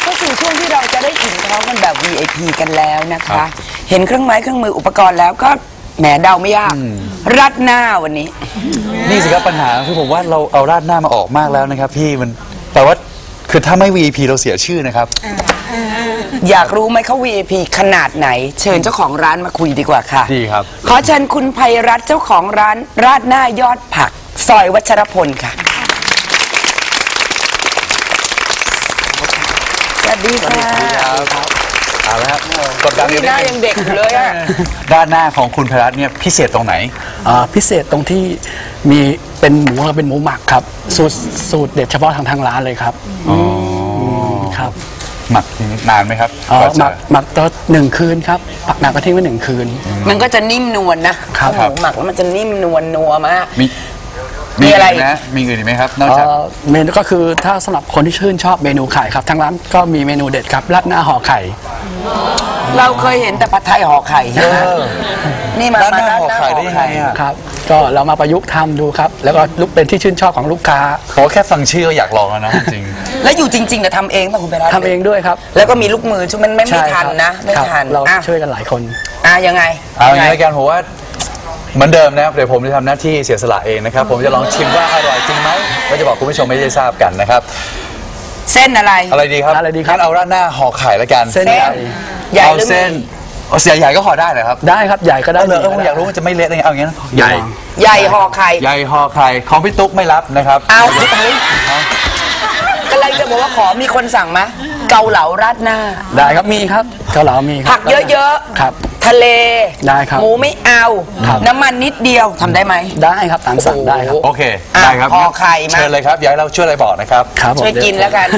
เข้าสู่ช่วงที่เราจะได้อิ่มท้องกันแบบ VIP กันแล้วนะครัคะบเห็นเครื่องไม้เครื่องมืออุปกรณ์แล้วก็แหมเดาไม่ยาก รัดหน้าวันนี้ นี่สิครับปัญหาคือผมว่าเราเอาราดหน้ามาออกมากแล้วนะครับพี่มันแต่ว่าคือถ้าไม่ VIP เราเสียชื่อนะครับ อยากรู้ไหมเขา VIP ขนาดไหน เชิญเจ้าของร้านมาคุยดีกว่าค่ะ ดีครับ ขอเชิญคุณภัยรัตน์เจ้าของร้านราดหน้ายอดผัก ซอยวัชรพลค่ะ วัสดีค่ะเอาละครับกดดันนี่กันหน้านิดยันึงงเด็กอยู่เลยอะด้านหน้าของคุณพรัตน์เนี่ยพิเศษตรงไหน อ่าพิเศษตรงที่มีเป็นหมูเป็นหมูหมักครับ สูตรสูตรเด็ดเฉพาะทางทางร้านเลยครับครับหมักนานไหมครับอ๋อกว่าหจะ มักหมักต่อหนึ่งคืนครับปักหนักกระทิ้งไว้หนึ่งคืน มันก็จะนิ่มนวลนะครับ หมูหมักแล้วมันจะนิ่มนวลนัวมาก มี มีอะไรนนะมีอื่นอีกไหมครับนอกเอ่จากอเมนูก็คือถ้าสำหรับคนที่ชื่นชอบเมนูไข่ครับทางร้านก็มีเมนูเด็ดครับราดหน้าห่อไข่ เราเคยเห็นแต่ผัดไทยห่อไข่ใช่ไหมนี่มาด้านหน้ามาห่อไข่ได้ยังไงอะครับ ก็เรามาประยุกต์ทำดูครับ แล้วก็ลุกเป็นที่ชื่นชอบของลูกค้าเพราะว่าแค่ฟังชื่อก็อยากลองแล้วนะจริง แล้วอยู่จริงๆเนี่ยทำเองป่ะคุณไปรัตน์ทำเองด้วยครับแล้วก็มีลูกมือช่วยมันไม่ไม่ใช่ทันครับนะ ไม่ครับทันเราอะช่วยกันหลายคน อะยังไงเอาอย่างยันี้ไงแล้วกันผมว่า เหมือนเดิมนะครับเดี๋ยวผมจะทำหน้าที่เสียสละเองนะครับ ผมจะลองชิมว่าอร่อยจริงไหมก็จะบอกคุณผู้ชมไม่ได้ทราบกันนะครับ เส้นอะไร อะไรดีครับอะไรดีครับงั้นเอาราดหน้าห่อไข่แล้วกันเส้นเส้นใหญ่ ใหญ่เอาหรือเส้นเอาเสียใหญ่ก็ห่อได้เหรอครับได้ครับใหญ่ก็ได้เอาเลยเออก็ผมได้อยากรู้มันจะไม่เละได้ไงเอาอย่างนี้นะใหญ่ ใหญ่ห่อไข่ ใหญ่ห่อไข่ของพี่ตุ๊กไม่รับนะครับเอา เฮ้ย กำลังจะบอกว่าขอมีคนสั่งไหมเกาเหลาราดหน้า ได้ครับมีครับเกาเหลามีครัผักเยอะครับๆทะเลได้ครับหมูไม่เอา ครับ น้ำมันนิดเดียวทำได้ไหม ได้ครับตามสั่งได้ครับ โอเคอะได้ครับห่องั้นไข่มา เชิญเลยครับอยากให้เราช่วยอะไรบอกนะครับ ครับผมช่วยกินแล้วกัน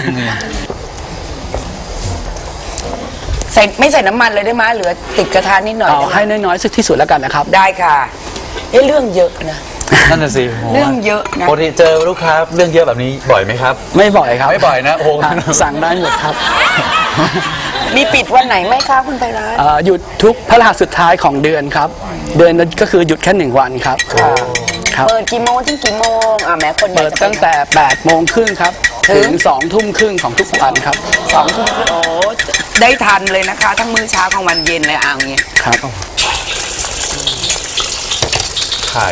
ใส่ไม่ใส่น้ำมันเลยได้ไหมเหลือติดกระทะนิดหน่อยเอาได้ไหมให้น้อยๆสักที่สุดแล้วกันนะครับ ได้ค่ะเอ้เรื่องเยอะนะ นั่นน่ะสิผมว่าเรื่องเยอะนะ ปกติเจอลูกค้าเรื่องเยอะแบบนี้บ่อยไหมครับ ไม่บ่อยครับไม่บ่อยนะโอ้โหครับสั่งได้หมดครับมีปิดวันไหนไหมคะคุณไปร้านเอ่อหยุดทุกพฤหัสสุดท้ายของเดือนครับ เดือนนั้นก็คือหยุดแค่หนึ่งวันครับครับ เปิดกี่โมงถึงกี่โมงอะแม้คนอยาเปิกดจะไปตั้งแต่8โมงครึ่งครับ ถึถึงง2ทุ่มครึ่งของทุกวันครับสองทุ่มครึ่งโอ้ได้ทันเลยนะคะ ทั้งมื้อเช้ากลางวันเย็นเลยอะอย่างเงี้ยครับ ไข่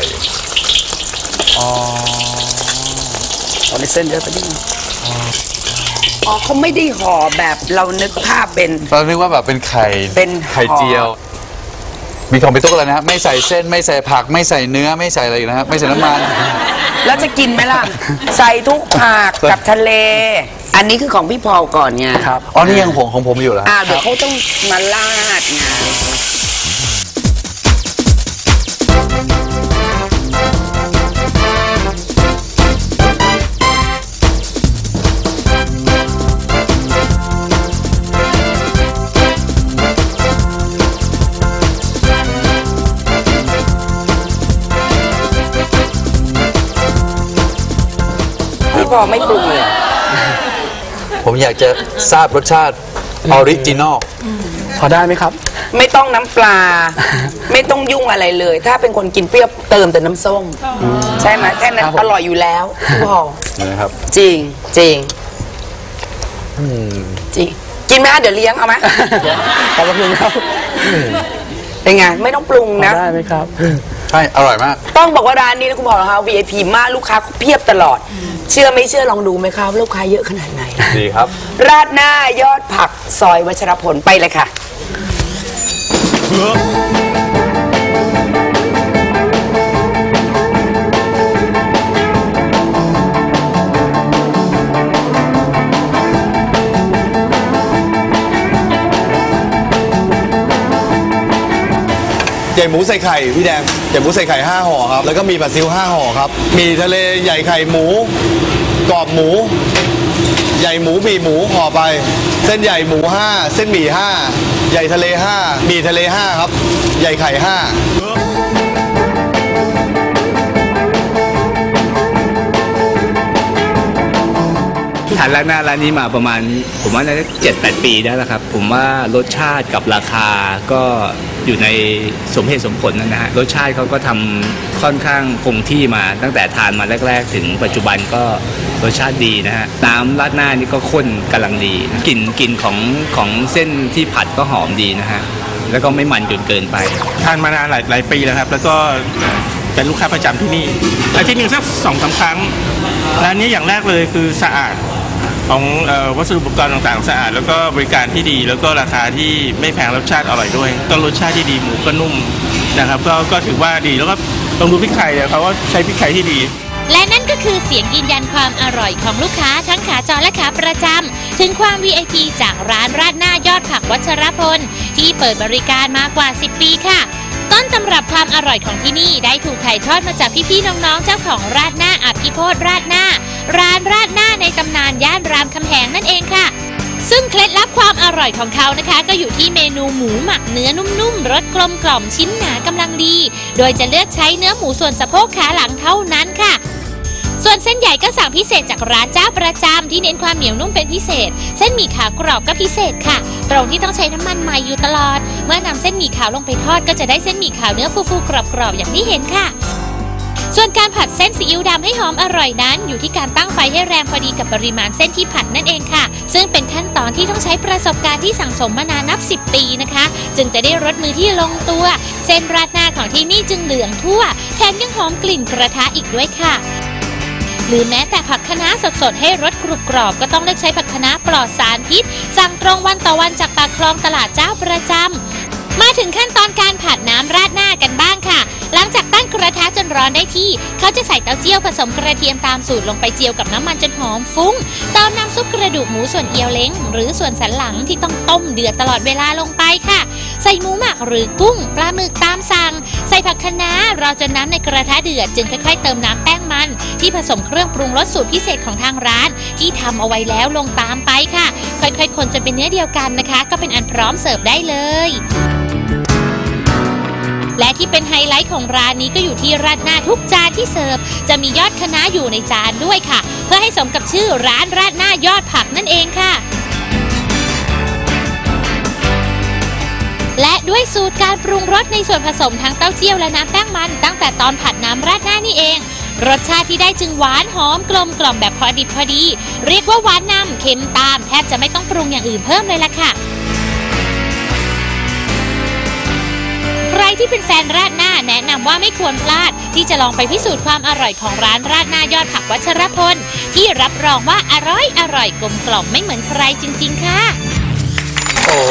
ตอนนี้เส้นเยอะไปนิดนึงอ๋อเขาไม่ได้ห่อแบบเรานึกภาพเป็นตอนนึกว่าแบบเป็นไข่เป็นไข่เจียว มีของพี่ตุ๊กอะไรนะครับไม่ใส่เส้นไม่ใส่ผัก ไม่ใส่เนื้อไม่ใส่อะไรอีกนะครับไม่ใส่น้ำมัน แล้วจะกินไหมล่ะ ใส่ทุกผักกับทะเล อันนี้คือของพี่พอลก่อนไงครับอ๋อนี่ยังห่วงของผมอยู่เหรออ่าเดี๋ยวเขาต้องมาลาดไง พี่พอไม่ปรุงเลยเหรอผมอยากจะทราบรสชาติออริจินอลพอได้ไหมครับ ไม่ต้องน้ำปลา ไม่ต้องยุ่งอะไรเลย ถ้าเป็นคนกินเปรี้ยวเติมแต่น้ำส้ม ใช่ไหมแค่นั้นครับผมอร่อยอยู่แล้วพี่พอนะครับจริงจริงจริงกินไหมคะเดี๋ยวเลี้ยงเอาไหมขอบคุณครับเป็นไงไม่ต้องปรุงพอนะได้ไหมครับ ใช่ อร่อยมาก ต้องบอกว่าร้านนี้นะคุณบอกนะคะ VIP มากลูกค้าเพียบตลอด เชื่อไม่เชื่อลองดูไหมคะว่าลูกค้าเยอะขนาดไหน ดีครับ ราดหน้ายอดผักซอยวัชรพลไปเลยค่ะ ญ่หมูใส่ไข่พี่แดงใหญ่หมูใส่ไข่ห้าห่อครับ แล้วก็มีปลาซิวห้าห่อครับ มีทะเลใหญ่ไข่หมู กรอบหมู ใหญ่หมูบีหมูห่อไป เส้นใหญ่หมูห้าเส้นหมี่ห้าใหญ่ทะเลห้าหมี่ทะเลห้าครับ ใหญ่ไข่ห้าทานร้านหน้าร้านนี้มาประมาณ ผมว่าน่าจะเจ็ดแปดปีได้แล้วครับ ผมว่ารสชาติกับราคาก็ อยู่ในสมเหตุสมผลนะฮะรสชาติเขาก็ทำค่อนข้างคงที่มาตั้งแต่ทานมาแรก ๆ ถึงปัจจุบันก็รสชาติดีนะฮะน้ำราดหน้านี่ก็ข้นกำลังดีกลิ่นกลิ่นของของเส้นที่ผัดก็หอมดีนะฮะแล้วก็ไม่มันจนเกินไป ทานมานานหลายหลายปีแล้วครับ แล้วก็เป็นลูกค้าประจำที่นี่อาทิตย์หนึ่งสักสองสามครั้งร้านนี้อย่างแรกเลยคือสะอาด ของออวัสดุอุปกรณ์ต่างๆสะอาด แล้วก็บริการที่ดี แล้วก็ราคาที่ไม่แพงรสชาติอร่อยด้วยก็รสชาติที่ดีหมูก็นุ่มนะครับก็ก็ถือว่าดีแล้วก็ลองดูพริกไทยเนี่ยเขาก็ใช้พริกไทยที่ดี และนั่นก็คือเสียงยืนยันความอร่อยของลูกค้าทั้งขาจรและขาประจำถึงความ VIP จากร้านราดหน้ายอดผักวัชรพล ที่เปิดบริการมากว่า 10 ปีค่ะต้นตำรับความอร่อยของที่นี่ได้ถูกถ่ายทอดมาจากพี่ๆน้องๆเจ้าของราดหน้าอภิโพธราดหน้า ร้านราดหน้าในตำนานย่านรามคำแหงนั่นเองค่ะ ซึ่งเคล็ดลับความอร่อยของเขานะคะ ก็อยู่ที่เมนูหมูหมักเนื้อนุ่มๆรสกลมกล่อมชิ้นหนากำลังดี โดยจะเลือกใช้เนื้อหมูส่วนสะโพกขาหลังเท่านั้นค่ะส่วนเส้นใหญ่ก็สั่งพิเศษจากร้านเจ้าประจำที่เน้นความเหนียวนุ่มเป็นพิเศษ เส้นหมี่ขาวกรอบก็พิเศษค่ะ ตรงที่ต้องใช้น้ำมันใหม่อยู่ตลอด เมื่อนำเส้นหมี่ขาวลงไปทอดก็จะได้เส้นหมี่ขาวเนื้อฟูๆกรอบๆอย่างที่เห็นค่ะ ส่วนการผัดเส้นซีอิ๊วดำให้หอมอร่อยนั้น อยู่ที่การตั้งไฟให้แรงพอดีกับปริมาณเส้นที่ผัดนั่นเองค่ะ ซึ่งเป็นขั้นตอนที่ต้องใช้ประสบการณ์ที่สั่งสมมานานนับ 10 ปีนะคะ จึงจะได้รสมือที่ลงตัว เส้นราดหน้าของที่นี่จึงเหลืองทั่ว แถมยังหอมกลิ่นกระทะอีกด้วยค่ะหรือแม้แต่ผักคะน้าสดๆ ให้รสกรุบกรอบก็ต้องเลือกใช้ผักคะน้าปลอดสารพิษ สั่งตรงวันต่อวันจากปากคลองตลาดเจ้าประจำมาถึงขั้นตอนการผัดน้ำราดหน้ากันบ้างค่ะ อนได้ที่ เขาจะใส่เต้าเจี้ยวผสมกระเทียมตามสูตรลงไปเจียวกับน้ำมันจนหอมฟุ้งติมน้ำซุปกระดูกหมูส่วนเอียวเล้ง หรือส่วนสันหลังที่ต้องต้มเดือดตลอดเวลาลงไปค่ะ ใส่หมูหมักหรือกุ้ง ปลาหมึกตามสั่ง ใส่ผักคะน้ารอจนน้ำในกระทะเดือดจึงค่อยๆเติมน้ำแป้งมัน ที่ผสมเครื่องปรุงรสสูตรพิเศษของทางร้าน ที่ทำเอาไว้แล้วลงตามไปค่ะ ค่อยๆ คนจนเป็นเนื้อเดียวกันนะคะ ก็เป็นอันพร้อมเสิร์ฟได้เลย และที่เป็นไฮไลท์ของร้านนี้ก็อยู่ที่ราดหน้าทุกจานที่เสิร์ฟจะมียอดคะน้าอยู่ในจานด้วยค่ะ เพื่อให้สมกับชื่อร้านราดหน้ายอดผักนั่นเองค่ะ และด้วยสูตรการปรุงรสในส่วนผสมทั้งเต้าเจี้ยวและน้ำแป้งมัน ตั้งแต่ตอนผัดน้ำราดหน้านี่เองรสชาติที่ได้จึงหวานหอมกลมกล่อมแบบพอดิบพอดี เรียกว่าหวานนำเค็มตาม แทบจะไม่ต้องปรุงอย่างอื่นเพิ่มเลยล่ะค่ะ ที่เป็นแฟนราดหน้าแนะนำว่าไม่ควรพลาด ที่จะลองไปพิสูจน์ความอร่อยของร้านราดหน้ายอดผักวัชรพล ที่รับรองว่าอร่อยอร่อยกลมกล่อมไม่เหมือนใครจริง ๆ ค่ะ โอ้โห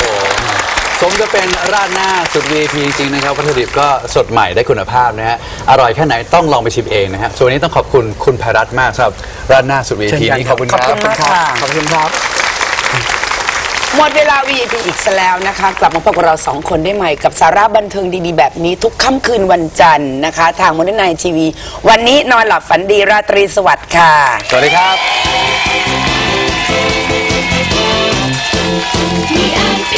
สมจะเป็นราดหน้าสุด VIP จริงๆนะครับวัตถุดิบก็สดใหม่ได้คุณภาพนะฮะอร่อยแค่ไหนต้องลองไปชิมเองนะฮะส่วนวันนี้ต้องขอบคุณคุณภัยรัตน์มากสำหรับราดหน้าสุด VIP เช่นกันนี้คขรัอบบคุณครับขอบคุณมากค่ะขอบคุณครับ หมดเวลา VIP อีกซะแล้วนะคะ กลับมาพบกับเราสองคนได้ใหม่กับสาระบันเทิงดีๆ แบบนี้ทุกค่ำคืนวันจันทร์นะคะ ทางมนนายทีวี วันนี้นอนหลับฝันดีราตรีสวัสดิ์ค่ะ สวัสดีครับ VIP